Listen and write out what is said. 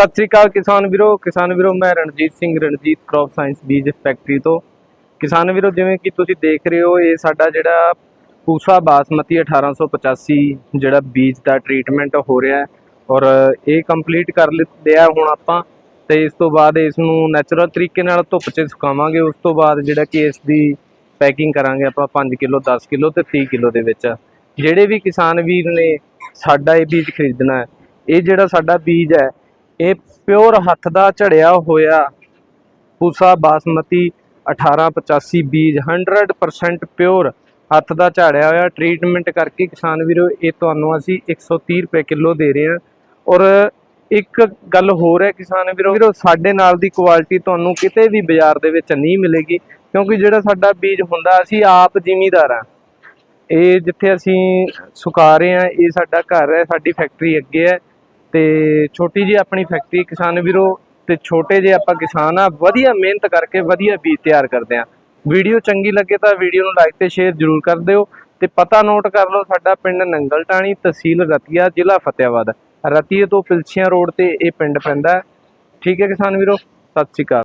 ਸਤਿ ਸ੍ਰੀ ਅਕਾਲ ਕਿਸਾਨ ਵੀਰੋ ਕਿਸਾਨ ਵੀਰੋ, ਮੈਂ ਰਣਜੀਤ ਸਿੰਘ, ਰਣਜੀਤ ਕ੍ਰੌਪ ਸਾਇੰਸ ਬੀਜ ਫੈਕਟਰੀ ਤੋਂ। ਕਿਸਾਨ ਵੀਰੋ, ਜਿਵੇਂ ਕਿ ਤੁਸੀਂ ਦੇਖ ਰਹੇ ਹੋ, ਇਹ ਸਾਡਾ ਜਿਹੜਾ ਪੂਸਾ ਬਾਸਮਤੀ 1885 ਜਿਹੜਾ ਬੀਜ ਦਾ ਟ੍ਰੀਟਮੈਂਟ ਹੋ ਰਿਹਾ ਹੈ। ਔਰ ਇਹ ਕੰਪਲੀਟ ਕਰ ਲਿ- ਲਿਆ ਹੁਣ ਆਪਾਂ, ਤੇ ਇਸ ਤੋਂ ਬਾਅਦ ਇਸ ਨੂੰ ਨੈਚੁਰਲ ਤਰੀਕੇ ਨਾਲ ਧੁੱਪ 'ਚ ਸੁਕਾਵਾਂਗੇ। ਉਸ ਤੋਂ ਬਾਅਦ ਜਿਹੜਾ ਕਿ ਇਸ ਦੀ ਪੈਕਿੰਗ ਕਰਾਂਗੇ ਆਪਾਂ 5 ਕਿਲੋ 10 ਕਿਲੋ ਤੇ 30 ਕਿਲੋ ਦੇ ਵਿੱਚ। ਜਿਹੜੇ ਵੀ ਕਿਸਾਨ ਵੀਰ ਨੇ ਸਾਡਾ ਇਹ ਬੀਜ ਖਰੀਦਣਾ ਹੈ, ਇਹ ਜਿਹੜਾ ਸਾਡਾ ਬੀਜ ਹੈ ਇਹ ਪਿਓਰ ਹੱਥ ਦਾ ਝੜਿਆ ਹੋਇਆ ਪੂਸਾ ਬਾਸਮਤੀ 1885 ਬੀਜ 100% ਪਿਓਰ ਹੱਥ ਦਾ ਝਾੜਿਆ ਹੋਇਆ ਟ੍ਰੀਟਮੈਂਟ ਕਰਕੇ ਕਿਸਾਨ ਵੀਰੋ, ਇਹ ਤੁਹਾਨੂੰ ਅਸੀਂ 130 ਰੁਪਏ ਕਿਲੋ ਦੇ ਰਹੇ ਹਾਂ। ਔਰ ਇੱਕ ਗੱਲ ਹੋਰ ਹੈ ਕਿਸਾਨ ਵੀਰੋ ਵੀਰੋ ਸਾਡੇ ਨਾਲ ਦੀ ਕੁਆਲਿਟੀ ਤੁਹਾਨੂੰ ਕਿਤੇ ਵੀ ਬਾਜ਼ਾਰ ਦੇ ਵਿੱਚ ਨਹੀਂ ਮਿਲੇਗੀ, ਕਿਉਂਕਿ ਜਿਹੜਾ ਸਾਡਾ ਬੀਜ ਹੁੰਦਾ, ਅਸੀਂ ਆਪ ਜ਼ਿਮੀਦਾਰ ਹਾਂ। ਇਹ ਜਿੱਥੇ ਅਸੀਂ ਸੁਕਾ ਰਹੇ ਹਾਂ, ਇਹ ਸਾਡਾ ਘਰ ਹੈ, ਸਾਡੀ ਫੈਕਟਰੀ ਅੱਗੇ ਹੈ। ਤੇ ਛੋਟੀ ਜੀ ਆਪਣੀ ਫੈਕਟਰੀ ਕਿਸਾਨ ਵੀਰੋ ਤੇ ਛੋਟੇ ਜੇ ਆਪਾਂ ਕਿਸਾਨ ਆ, ਵਧੀਆ ਮਿਹਨਤ ਕਰਕੇ ਵਧੀਆ ਬੀਜ ਤਿਆਰ ਕਰਦੇ ਆ। ਵੀਡੀਓ ਚੰਗੀ ਲੱਗੇ ਤਾਂ ਵੀਡੀਓ ਨੂੰ ਲਾਈਕ ਤੇ ਸ਼ੇਅਰ ਜ਼ਰੂਰ ਕਰ ਦਿਓ ਤੇ ਪਤਾ ਨੋਟ ਕਰ ਲਓ ਸਾਡਾ ਪਿੰਡ ਨੰਗਲ ਟਾਣੀ, ਤਹਿਸੀਲ ਰਤੀਆ, ਜ਼ਿਲ੍ਹਾ ਫਤਿਆਬਾਦ। ਰਤੀਏ ਤੋਂ ਪਿਲਛੀਆਂ ਰੋਡ ਤੇ ਇਹ ਪਿੰਡ ਪੈਂਦਾ ਠੀਕ ਹੈ ਕਿਸਾਨ ਵੀਰੋ, ਸਤਿ ਸ਼੍ਰੀ ਅਕਾਲ।